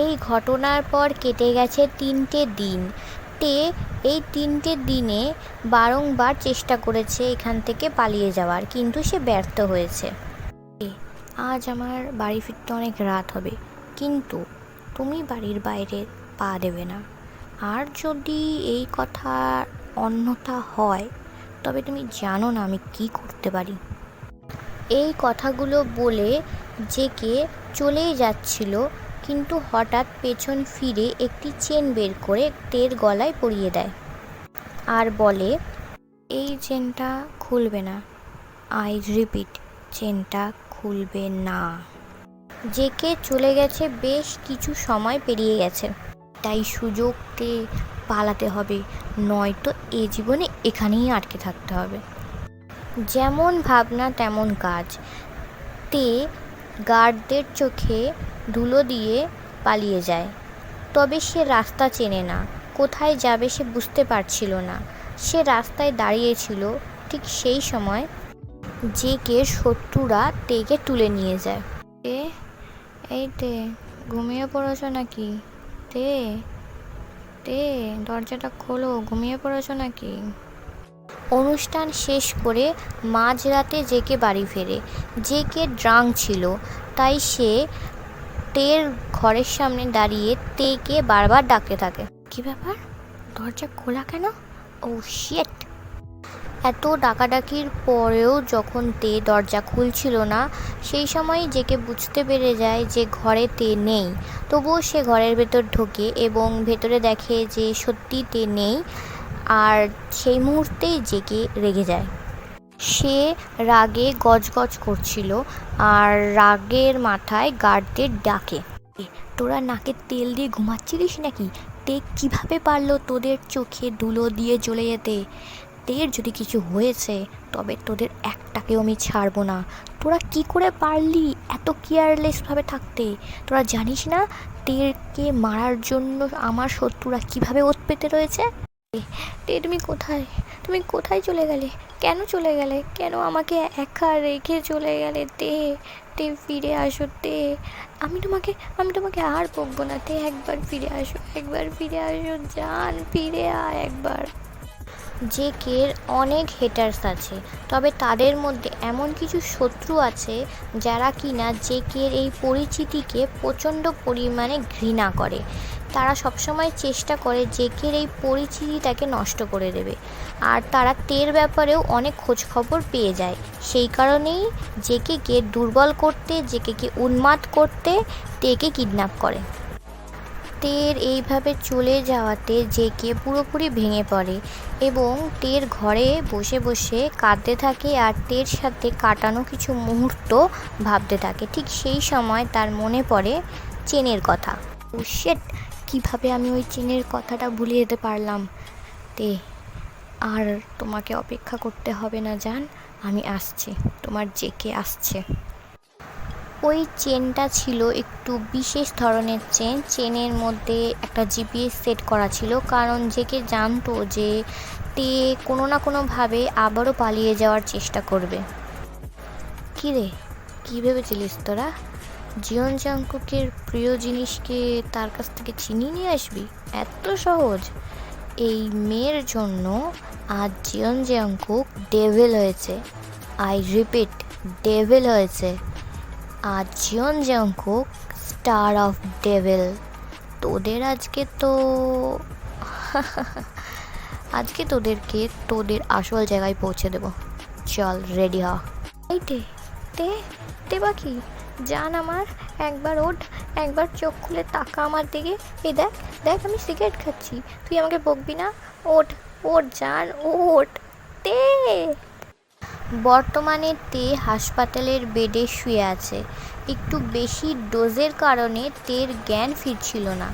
এই ঘটনার পর কেটে গেছে তিনটে দিন। তে এই তিনটে দিনে বারংবার চেষ্টা করেছে এখান থেকে পালিয়ে যাওয়ার, কিন্তু সে ব্যর্থ হয়েছে। আজ আমার বাড়ি ফিরতে অনেক রাত হবে, কিন্তু তুমি বাড়ির বাইরে পা দেবে না। আর যদি এই কথা অন্যথা হয়, তবে তুমি জানো না আমি কি করতে পারি। এই কথাগুলো বলে জেকে চলেই যাচ্ছিল কিন্তু হঠাৎ পেছন ফিরে একটি চেন বের করে টের গলায় পরিয়ে দেয়। আর বলে, এই চেনটা খুলবে না। আই রিপিট চেনটা খুলবে না। জেকে চলে গেছে বেশ কিছু সময় পেরিয়ে গেছে। তাই সুযোগকে পালাতে হবে, নয়তো এ জীবনে এখানেই আটকে থাকতে হবে। যেমন ভাবনা, তেমন কাজ। তে গার্ডদের চোখে ধুলো দিয়ে পালিয়ে যায়। তবে সে রাস্তা চেনে না। কোথায় যাবে সে বুঝতে পারছিল না। সে রাস্তায় দাঁড়িয়েছিল ঠিক সেই সময় যে কে শত্রুরা তেকে তুলে নিয়ে যায়। তে এই তে ঘুমিয়ে পড়েছ নাকি? তে তে দরজাটা খোলো ঘুমিয়ে পড়েছ নাকি? অনুষ্ঠান শেষ করে মাঝরাতে জেকে বাড়ি ফেরে। জেকে ড্রাং ছিল তাই সে তের ঘরের সামনে দাঁড়িয়ে তেকে বারবার ডাকতে থাকে। কি ব্যাপার? দরজা খোলা কেন? ও শিট এত ডাকাডাকির পরেও যখন তে দরজা খুলছিল না সেই সময় জেকে বুঝতে পেরে যায় যে ঘরে তে নেই। তবুও সে ঘরের ভেতর ঢোকে এবং ভেতরে দেখে যে সত্যি তে নেই আর সেই মুহূর্তেই জেকে রেগে যায়। সে রাগে গজগজ করছিল আর রাগের মাথায় গার্ডদের ডাকে। তোরা নাকে তেল দিয়ে ঘুমাচ্ছিলিস নাকি? তে কীভাবে পারল তোদের চোখে ধুলো দিয়ে চলে যেতে? তের যদি কিছু হয়েছে, তবে তোদের একটাকেও আমি ছাড়বো না। তোরা কি করে পারলি এত কেয়ারলেসভাবে থাকতে? তোরা জানিস না তেরকে মারার জন্য আমার শত্রুরা কীভাবে ওত পেতে রয়েছে? তে তুমি কোথায়? তুমি কোথায় চলে গেলে? কেন চলে গেলে? কেন আমাকে একা রেখে চলে গেলে? তে তে ফিরে আসো, তে। আমি তোমাকে আমি তোমাকে আর বকবো না, তে। একবার ফিরে আসো, একবার ফিরে আসো যান ফিরে আয় একবার। জেকের অনেক হেটার্স আছে, তবে তাদের মধ্যে এমন কিছু শত্রু আছে যারা কিনা জেকের এই পরিচিতিকে প্রচণ্ড পরিমাণে ঘৃণা করে। তারা সবসময় চেষ্টা করে জেকের এই পরিচিতিটাকে নষ্ট করে দেবে। আর তারা তের ব্যাপারেও অনেক খোঁজখবর পেয়ে যায়। সেই কারণেই জেকেকে দুর্বল করতে, জেকেকে উন্মাদ করতে তেকে কিডন্যাপ করে। তের এইভাবে চলে যাওয়াতে জেকে পুরোপুরি ভেঙে পড়ে এবং তের ঘরে বসে বসে কাঁদতে থাকে আর তের সাথে কাটানো কিছু মুহূর্ত ভাবতে থাকে। ঠিক সেই সময় তার মনে পড়ে চেনের কথা। শেট কীভাবে আমি ওই চেনের কথাটা ভুলে যেতে পারলাম? তে, আর তোমাকে অপেক্ষা করতে হবে না জান, আমি আসছি। তোমার জেকে আসছে। ওই চেনটা ছিল একটু বিশেষ ধরনের চেন। চেনের মধ্যে একটা জিপিএস সেট করা ছিল। কারণ জেকে জানতো যে তে কোনো না কোনোভাবে আবারও পালিয়ে যাওয়ার চেষ্টা করবে। কী রে কী ভেবেছিলিস তোরা? জিয়ন জাংকুকের প্রিয় জিনিসকে তার কাছ থেকে ছিনিয়ে নিয়ে আসবি? এত সহজ। এই মেয়ের জন্য আজ জিয়ন জাংকুক ডেভেল হয়েছে। আই রিপিট ডেভেল হয়েছে। আর Jeon Jungkook star of devil তোদের আজকে তো আজকে তোদেরকে তোদের আসল জায়গায় পৌঁছে দেব। চল রেডি হ। তে তে বাকি জান আমার, একবার ওঠ, একবার চোখ খুলে তাকা আমার দিকে। এই দেখ দেখ আমি সিগারেট খাচ্ছি। তুই আমাকে বকবি না? ওঠ ওঠ জান, ওঠ। তে। বর্তমানে তে হাসপাতালের বেডে শুয়ে আছে। একটু বেশি ডোজের কারণে তের জ্ঞান ফিরছিল না।